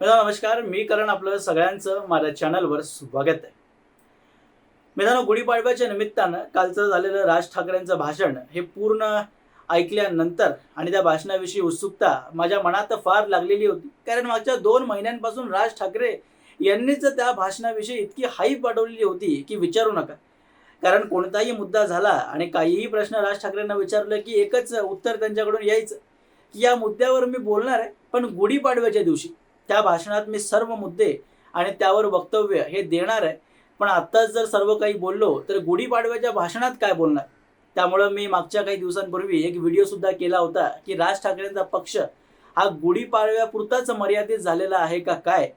मित्रांनो नमस्कार. मी करण आपलं सगळ्यांचं माझ्या चॅनलवर स्वागत आहे. मित्रांनो गुढीपाडव्याच्या निमित्तानं कालचं झालेलं राज ठाकरेंचं भाषण हे पूर्ण ऐकल्यानंतर आणि त्या भाषणाविषयी उत्सुकता माझ्या मनात फार लागलेली होती. कारण मागच्या दोन महिन्यांपासून राज ठाकरे यांनीच त्या भाषणाविषयी इतकी हाईप वाढवलेली होती की विचारू नका. कारण कोणताही मुद्दा झाला आणि काहीही प्रश्न राज ठाकरेंना विचारलं की एकच उत्तर त्यांच्याकडून यायचं की या मुद्द्यावर मी बोलणार आहे पण गुढीपाडव्याच्या दिवशी त्या भाषणात मी सर्व मुद्दे आणि त्यावर वक्तव्य हे देणार आहे. पण आत्ताच जर सर्व काही बोललो तर गुढीपाडव्याच्या भाषणात काय बोलणार? त्यामुळं मी मागच्या काही दिवसांपूर्वी एक व्हिडिओ सुद्धा केला होता की राज ठाकरेंचा पक्ष हा गुढीपाडव्यापुरताच मर्यादित झालेला आहे का काय?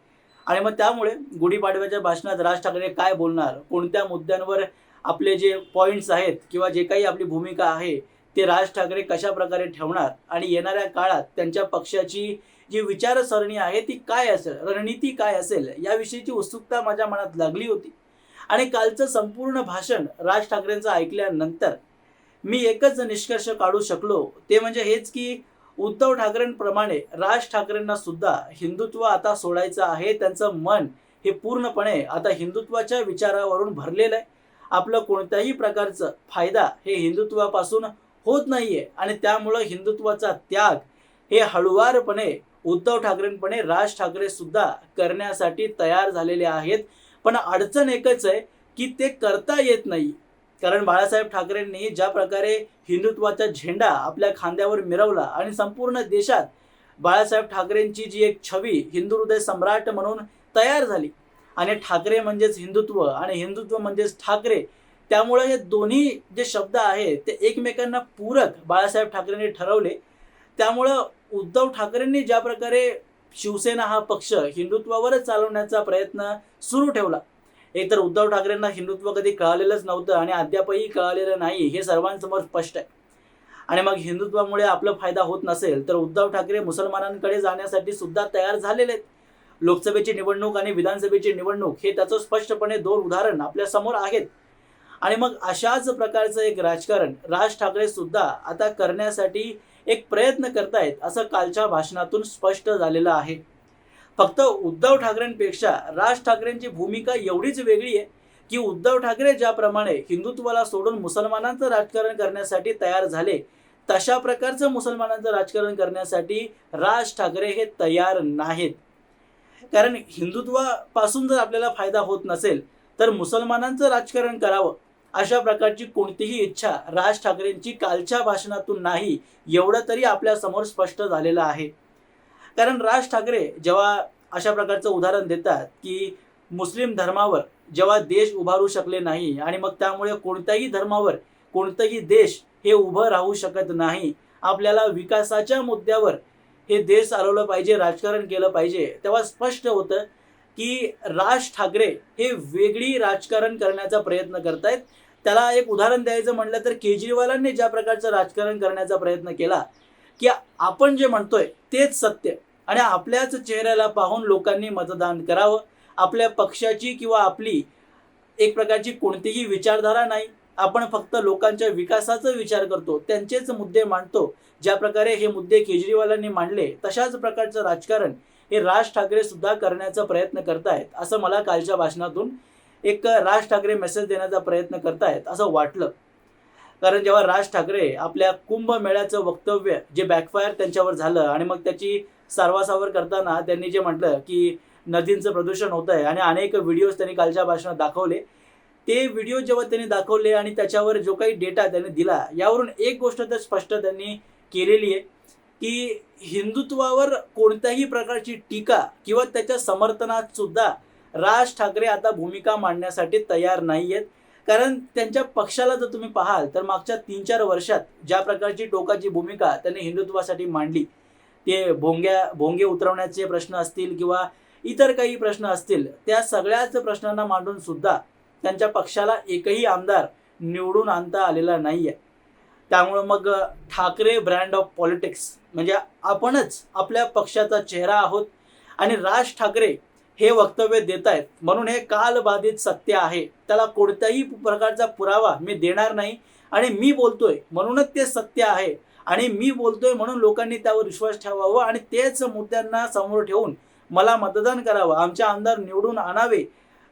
आणि मग त्यामुळे गुढीपाडव्याच्या भाषणात राज ठाकरे काय बोलणार? कोणत्या मुद्द्यांवर आपले जे पॉईंट्स आहेत किंवा जे काही आपली भूमिका आहे ते राज ठाकरे कशा प्रकारे ठेवणार? आणि येणाऱ्या काळात त्यांच्या पक्षाची जी विचारसरणी आहे ती काय असेल रणनीती काय असेल याविषयीची उत्सुकता माझ्या मनात लागली होती. आणि कालचं संपूर्ण भाषण राज ठाकरेंचं ऐकल्यानंतर मी एकच निष्कर्ष काढू शकलो. ते म्हणजे हेच की उद्धव ठाकरेंप्रमाणे राज ठाकरेंना सुद्धा हिंदुत्व आता सोडायचं आहे त्यांचं मन हे पूर्णपणे आता हिंदुत्वाच्या विचारावरून भरलेलं आहे. आपलं कोणत्याही प्रकारचं फायदा हे हिंदुत्वापासून होत नाहीये आणि त्यामुळं हिंदुत्वाचा त्याग हे हळुवारपणे उद्धव ठाकरेंपणे राज ठाकरे सुद्धा करण्यासाठी तयार झालेले आहेत. पण अडचण एकच आहे की ते करता येत नाही. कारण बाळासाहेब ठाकरेंनी ज्या प्रकारे हिंदुत्वाचा झेंडा आपल्या खांद्यावर मिरवला आणि संपूर्ण देशात बाळासाहेब ठाकरेंची जी एक छवी हिंदू हृदय सम्राट म्हणून तयार झाली आणि ठाकरे म्हणजेच हिंदुत्व आणि हिंदुत्व म्हणजेच ठाकरे त्यामुळे हे दोन्ही जे शब्द आहेत ते एकमेकांना पूरक बाळासाहेब ठाकरेंनी ठरवले. त्यामुळं उद्धव ठाकरेंनी ज्या प्रकारे शिवसेना हा पक्ष हिंदुत्वावरच चालवण्याचा प्रयत्न सुरू ठेवला एकतर उद्धव ठाकरेंना हिंदुत्व कधी कळालेलंच नव्हतं आणि अद्यापही कळालेलं नाही हे सर्वांसमोर स्पष्ट आहे. आणि मग हिंदुत्वामुळे आपला फायदा होत नसेल तर उद्धव ठाकरे मुसलमानांकडे जाण्यासाठी सुद्धा तयार झालेले आहेत. लोकसभेची निवडणूक आणि विधानसभेची निवडणूक हे त्याचं स्पष्टपणे दोन उदाहरण आपल्यासमोर आहेत. आणि मग अशाच प्रकारचं एक राजकारण राज ठाकरे सुद्धा आता करण्यासाठी एक प्रयत्न करतायत असं कालच्या भाषणातून स्पष्ट झालेलं आहे. फक्त उद्धव ठाकरेंपेक्षा राज ठाकरेंची भूमिका एवढीच वेगळी आहे की उद्धव ठाकरे ज्याप्रमाणे हिंदुत्वाला सोडून मुसलमानांचं राजकारण करण्यासाठी तयार झाले तशा प्रकारचं मुसलमानांचं राजकारण करण्यासाठी राज ठाकरे हे तयार नाहीत. कारण हिंदुत्वापासून जर आपल्याला फायदा होत नसेल तर मुसलमानांचं राजकारण करावं अशा प्रकारची कोणतीही इच्छा राज ठाकरेंची कालच्या भाषणातून नाही एवढं तरी आपल्यासमोर स्पष्ट झालेलं आहे. कारण राज ठाकरे जेव्हा अशा प्रकारचं उदाहरण देतात की मुस्लिम धर्मावर जेव्हा देश उभारू शकले नाही आणि मग त्यामुळे कोणत्याही धर्मावर कोणतंही देश हे उभं राहू शकत नाही आपल्याला विकासाच्या मुद्द्यावर हे देश चालवलं पाहिजे राजकारण केलं पाहिजे तेव्हा स्पष्ट होतं की राज ठाकरे हे वेगळी राजकारण करण्याचा प्रयत्न करतायत. त्याला एक उदाहरण द्यायचं म्हटलं तर केजरीवालांनी ज्या प्रकारचं राजकारण करण्याचा प्रयत्न केला की आपण जे म्हणतोय तेच सत्य. आणि आपल्याच चेहऱ्याला पाहून लोकांनी मतदान करावं. आपल्या पक्षाची किंवा आपली एक प्रकारची कोणतीही विचारधारा नाही. आपण फक्त लोकांच्या विकासाचा विचार करतो. त्यांचेच मुद्दे मांडतो. ज्या प्रकारे हे मुद्दे केजरीवालांनी मांडले तशाच प्रकारचं राजकारण हे राज ठाकरे सुद्धा करण्याचा प्रयत्न करतायत असं मला कालच्या भाषणातून एक राज ठाकरे मेसेज देण्याचा प्रयत्न करतायत असं वाटलं. कारण जेव्हा राज ठाकरे आपल्या कुंभमेळ्याचं वक्तव्य जे बॅकफायर त्यांच्यावर झालं आणि मग त्याची सारवासावर करताना त्यांनी जे म्हटलं की नदींचं प्रदूषण होत आहे आणि अनेक व्हिडिओज त्यांनी कालच्या भाषणात दाखवले ते व्हिडिओ जेव्हा त्यांनी दाखवले आणि त्याच्यावर जो काही डेटा त्यांनी दिला यावरून एक गोष्ट तर स्पष्ट त्यांनी केलेली आहे. की हिंदुत्वावर कोणत्याही प्रकारची टीका किंवा त्याच्या समर्थनात सुद्धा राज ठाकरे आता भूमिका मांडण्यासाठी तयार नाही आहेत कारण त्यांच्या पक्षाला जर तुम्ही पाहाल तर मागच्या तीन चार वर्षात ज्या प्रकारची टोकाची भूमिका त्यांनी हिंदुत्वासाठी मांडली ते भोंग्या भोंगे उतरवण्याचे प्रश्न असतील किंवा इतर काही प्रश्न असतील त्या सगळ्याच प्रश्नांना मांडून सुद्धा त्यांच्या पक्षाला एकही आमदार निवडून आणता आलेला नाही आहे त्यामुळं मग ठाकरे ब्रँड ऑफ पॉलिटिक्स म्हणजे आपणच आपल्या पक्षाचा चेहरा आहोत आणि राज ठाकरे हे वक्तव्य देत आहेत म्हणून हे कालबाधित सत्य आहे. त्याला कोणत्याही प्रकारचा पुरावा मी देणार नाही आणि मी बोलतोय म्हणूनच ते सत्य आहे. आणि मी बोलतोय म्हणून लोकांनी त्यावर विश्वास ठेवावा आणि तेच मुद्द्यांना समोर ठेवून मला मतदान करावं आमच्या आमदार निवडून आणावे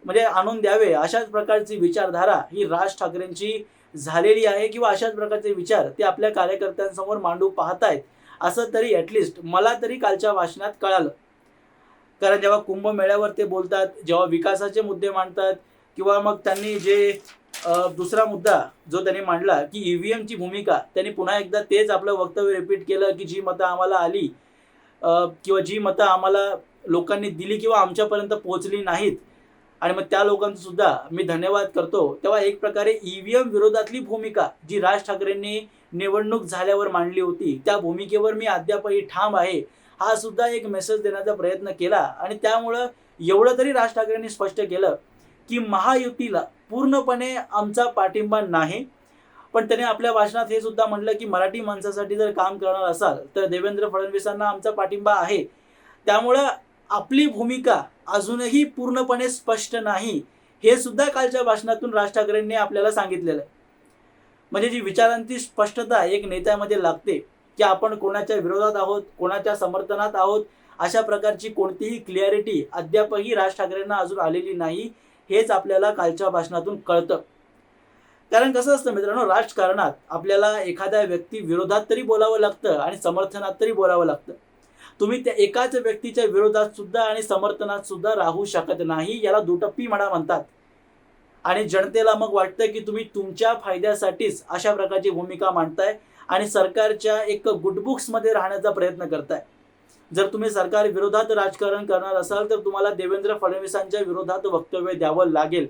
म्हणजे आणून द्यावे अशाच प्रकारची विचारधारा ही राज ठाकरेंची झालेली आहे किंवा अशाच प्रकारचे विचार ते आपल्या कार्यकर्त्यांसमोर मांडू पाहतायत असं तरी ॲटलिस्ट मला तरी कालच्या भाषणात कळालं. कारण जेव्हा कुंभमेळ्यावर ते बोलतात जेव्हा विकासाचे मुद्दे मांडतात किंवा मग त्यांनी जे दुसरा मुद्दा जो त्यांनी मांडला की ईव्हीएमची भूमिका त्यांनी पुन्हा एकदा तेच आपलं वक्तव्य रिपीट केलं की जी मतं आम्हाला आली किंवा जी मतं आम्हाला लोकांनी दिली किंवा आमच्यापर्यंत पोहोचली नाहीत आणि मग त्या लोकांचं सुद्धा मी धन्यवाद करतो. तेव्हा एक प्रकारे ईव्हीएम विरोधातली भूमिका जी राज ठाकरेंनी निवडणूक झाल्यावर मांडली होती त्या भूमिकेवर मी अद्यापही ठाम आहे हा सुद्धा एक मेसेज देण्याचा प्रयत्न केला. आणि त्यामुळं एवढं तरी राज ठाकरेंनी स्पष्ट केलं की महायुतीला पूर्णपणे आमचा पाठिंबा नाही. पण त्याने आपल्या भाषणात हे सुद्धा म्हटलं की मराठी माणसासाठी जर काम करणार असाल तर देवेंद्र फडणवीसांना आमचा पाठिंबा आहे. त्यामुळं आपली भूमिका अजूनही पूर्णपणे स्पष्ट नाही हे सुद्धा कालच्या भाषणातून राज ठाकरेंनी आपल्याला सांगितलेलं आहे. म्हणजे जी विचारांची स्पष्टता एक नेत्यामध्ये लागते की आपण कोणाच्या विरोधात आहोत कोणाच्या समर्थनात आहोत अशा प्रकारची कोणतीही क्लिअरिटी अद्यापही राज ठाकरेंना अजून आलेली नाही हेच आपल्याला कालच्या भाषणातून कळतं. कारण कसं असतं मित्रांनो राजकारणात आपल्याला एखाद्या व्यक्ती विरोधात तरी बोलावं लागतं आणि समर्थनात तरी बोलावं लागतं. तुम्ही त्या एकाच व्यक्तीच्या विरोधात सुद्धा आणि समर्थनात सुद्धा राहू शकत नाही याला दुटप्पी म्हणा म्हणतात. आणि जनतेला मग वाटतं की तुम्ही तुमच्या फायद्यासाठीच अशा प्रकारची भूमिका मांडताय आणि सरकारच्या एक गुडबुक्समध्ये राहण्याचा प्रयत्न करताय. जर तुम्ही सरकार विरोधात राजकारण करणार असाल तर तुम्हाला देवेंद्र फडणवीसांच्या विरोधात वक्तव्य द्यावं लागेल.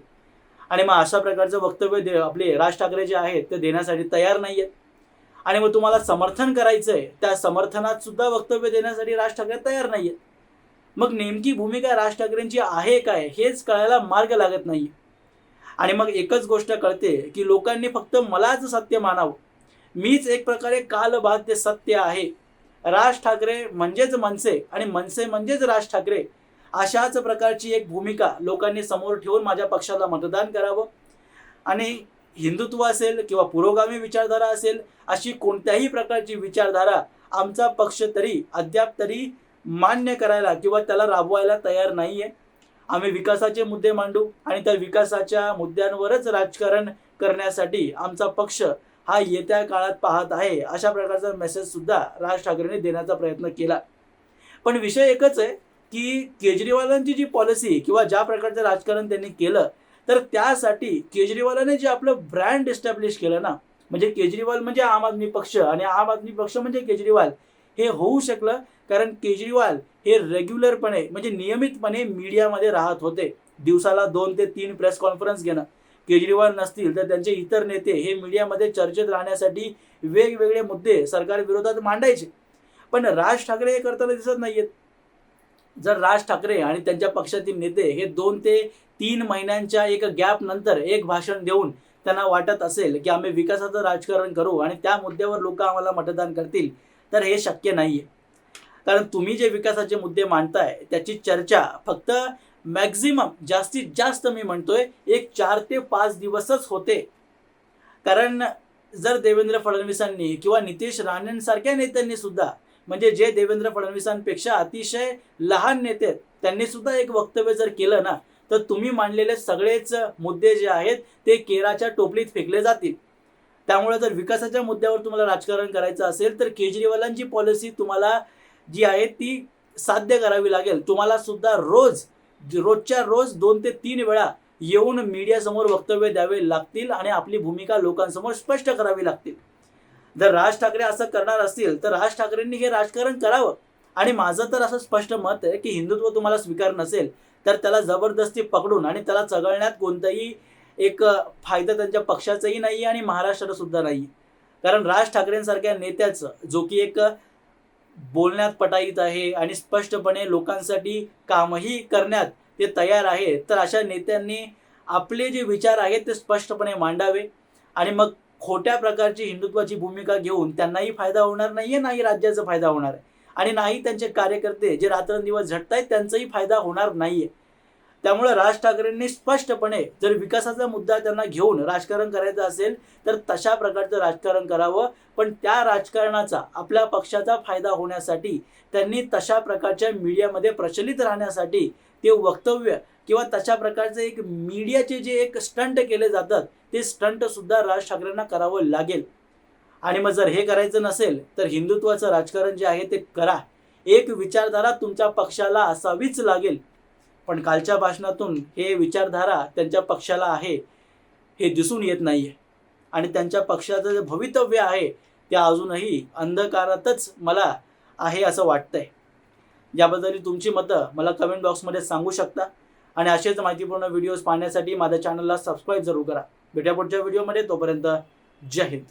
आणि मग अशा प्रकारचं वक्तव्य दे आपले राज ठाकरे जे आहेत ते देण्यासाठी तयार नाही आहेत आणि मग तुम्हाला समर्थन करायचं आहे त्या समर्थनात सुद्धा वक्तव्य देण्यासाठी राज ठाकरे तयार नाही आहेत मग नेमकी भूमिका राज ठाकरेंची आहे काय हेच कळायला मार्ग लागत नाही. आणि मग एकच गोष्ट कळते की लोकांनी फक्त मलाच सत्य मानावं. मीच एक प्रकारे कालबाध्य सत्य आहे. राज ठाकरे म्हणजेच मनसे आणि मनसे म्हणजेच राज ठाकरे अशाच प्रकारची एक भूमिका लोकांनी समोर ठेवून माझ्या पक्षाला मतदान करावं. आणि हिंदुत्व असेल किंवा पुरोगामी विचारधारा असेल अशी कोणत्याही प्रकारची विचारधारा आमचा पक्ष तरी अद्याप तरी मान्य करायला किंवा त्याला राबवायला तयार नाही आहे आम्ही विकासाचे मुद्दे मांडू आणि त्या विकासाच्या मुद्द्यांवरच राजकारण करण्यासाठी आमचा पक्ष हा येत्या काळात पाहत आहे अशा प्रकारचा मेसेज सुद्धा राज ठाकरेंनी देण्याचा प्रयत्न केला. पण विषय एकच आहे की केजरीवालांची जी पॉलिसी किंवा ज्या प्रकारचं राजकारण त्यांनी केलं तर त्यासाठी केजरीवालाने जे आपलं ब्रँड एस्टॅब्लिश केलं ना म्हणजे केजरीवाल म्हणजे आम आदमी पक्ष आणि आम आदमी पक्ष म्हणजे केजरीवाल हे होऊ शकलं कारण केजरीवाल हे रेग्युलरपणे म्हणजे नियमितपणे मीडियामध्ये राहत होते. दिवसाला दोन ते तीन प्रेस कॉन्फरन्स घेणं. केजरीवाल नसतील तर त्यांचे इतर नेते हे मीडियामध्ये चर्चेत राहण्यासाठी वेगवेगळे मुद्दे सरकार विरोधात मांडायचे. पण राज ठाकरे हे करताना दिसत नाहीयेत. जर राज ठाकरे आणि त्यांच्या पक्षातील नेते हे दोन ते तीन महिन्यांच्या एक गॅप नंतर एक भाषण देऊन त्यांना वाटत असेल की आम्ही विकासाचं राजकारण करू आणि त्या मुद्द्यावर लोक आम्हाला मतदान करतील तर हे शक्य नाहीये. कारण तुम्ही जे विकासाचे मुद्दे मांडताय त्याची चर्चा फक्त मॅक्झिमम जास्तीत जास्त मी म्हणतोय एक चार ते पाच दिवसच होते. कारण जर देवेंद्र फडणवीसांनी किंवा नितेश राणेंसारख्या नेत्यांनी सुद्धा म्हणजे जे देवेंद्र फडणवीसांपेक्षा अतिशय लहान नेते आहेत त्यांनी सुद्धा एक वक्तव्य जर केलं ना तर तुम्ही मांडलेले सगळेच मुद्दे जे आहेत ते केराच्या टोपलीत फेकले जातील. त्यामुळे जर विकासाच्या मुद्द्यावर तुम्हाला राजकारण करायचं असेल तर केजरीवालांची पॉलिसी तुम्हाला जी आहे ती साध्य करावी लागेल. तुम्हाला सुद्धा रोज रोजच्या रोज दोन ते तीन वेळा येऊन मीडियासमोर वक्तव्य द्यावे लागतील आणि आपली भूमिका लोकांसमोर स्पष्ट करावी लागतील. जर राज ठाकरे असं करणार असतील तर राज ठाकरेंनी हे राजकारण करावं. आणि माझं तर असं स्पष्ट मत आहे की हिंदुत्व तुम्हाला स्वीकार नसेल तर त्याला जबरदस्ती पकडून आणि त्याला चघळण्यात कोणताही एक फायदा त्यांच्या पक्षाचाही नाही आणि महाराष्ट्राला सुद्धा नाही कारण राज ठाकरेंसारख्या नेत्याचं जो की एक बोलण्यात पटाईत आहे आणि स्पष्टपणे लोकांसाठी कामही करण्यात ते तयार आहे तर अशा नेत्यांनी आपले जे विचार आहेत ते स्पष्टपणे मांडावे. आणि मग खोट्या प्रकारची हिंदुत्वाची भूमिका घेऊन त्यांनाही फायदा होणार नाहीये नाही राज्याचा फायदा होणार आहे. आणि नाही त्यांचे कार्यकर्ते जे रात्रंदिवस झटतायत त्यांचाही फायदा होणार नाहीये. त्यामुळे राज ठाकरेंनी स्पष्टपणे जर विकासाचा मुद्दा त्यांना घेऊन राजकारण करायचं असेल तर तशा प्रकारचं राजकारण करावं. पण त्या राजकारणाचा आपल्या पक्षाचा फायदा होण्यासाठी त्यांनी तशा प्रकारच्या मीडियामध्ये प्रचलित राहण्यासाठी ते वक्तव्य किंवा तशा प्रकारचे एक मीडियाचे जे एक स्टंट केले जातात ते स्टंट सुद्धा राज ठाकरेंना करावं लागेल. आणि मग जर हे करायचं नसेल तर हिंदुत्वाचं राजकारण जे आहे ते करा. एक विचारधारा तुमच्या पक्षाला असावीच लागेल. पण कालच्या भाषणातून हे विचारधारा त्यांच्या पक्षाला आहे हे दिसून येत नाही आहे आणि त्यांच्या पक्षाचं जे भवितव्य आहे ते अजूनही अंधकारातच मला आहे असं वाटतंय. याबद्दल तुमची मतं मला कमेंट बॉक्समध्ये सांगू शकता. आणि असेच माहितीपूर्ण व्हिडिओज पाहण्यासाठी माझ्या चॅनलला सबस्क्राईब जरूर करा. भेटूया पुढच्या व्हिडिओमध्ये तोपर्यंत जय हिंद.